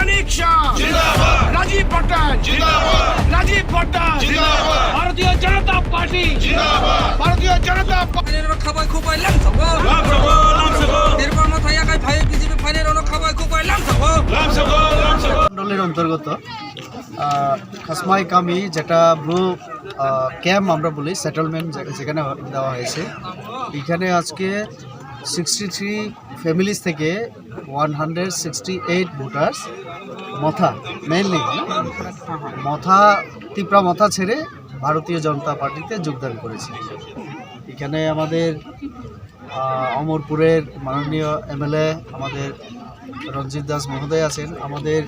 মানিক শাহ রাজীব ভট্টাচ রাজীব ভট্টাচ ভারতীয় জনতা পার্টি ভারতীয় জনতা পার্টি ফাইলের খাবাই খুবাই লাম থাকো এরপর মাথায় একাই ভাই বিজেপি ফাইলের অনেক খাবাই খুবাই লাম মন্ডলের অন্তর্গত খাসমাই কামি যেটা ব্লু ক্যাম্প আমরা বলি সেটেলমেন্ট যেখানে দেওয়া হয়েছে। এখানে আজকে সিক্সটি থ্রি ফ্যামিলিজ থেকে ভোটার্স মথা মেনলি মথা তিপ্রা মথা ছেড়ে ভারতীয় জনতা পার্টিতে যোগদান করেছে। এখানে আমাদের অমরপুরের মাননীয় এমএলএ আমাদের রঞ্জিত দাস মহোদয় আছেন। আমাদের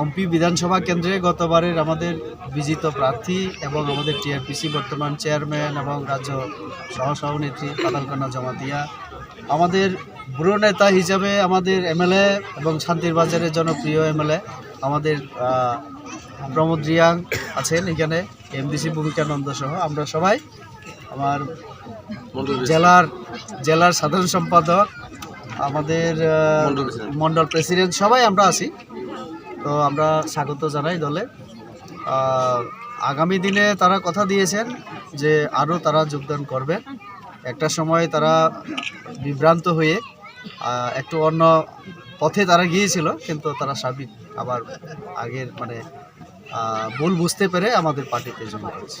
অম্পি বিধানসভা কেন্দ্রে গতবারের আমাদের বিজিত প্রার্থী এবং আমাদের টিআরপিসি বর্তমান চেয়ারম্যান এবং রাজ্য সহসভানেত্রী পাতালকান্না জমাতিয়া। আমাদের বুড়ো নেতা হিসাবে আমাদের এমএলএ এবং শান্তির বাজারের জনপ্রিয় এমএলএ আমাদের প্রমোদ রিয়াং আছেন এখানে এমডিসি ভূমিকানন্দ সহ। আমরা সবাই আমার জেলার জেলার সাধারণ সম্পাদক আমাদের মন্ডল প্রেসিডেন্ট। সবাই আমরা আছি। তো আমরা স্বাগত জানাই দলে। আগামী দিনে তারা কথা দিয়েছেন যে আরও তারা যোগদান করবেন। একটা সময় তারা বিভ্রান্ত হয়ে একটু অন্য পথে তারা গিয়েছিল, কিন্তু তারা সাবিক আবার আগের মানে ভুল বুঝতে পেরে আমাদের পার্টিতে জমা করেছে।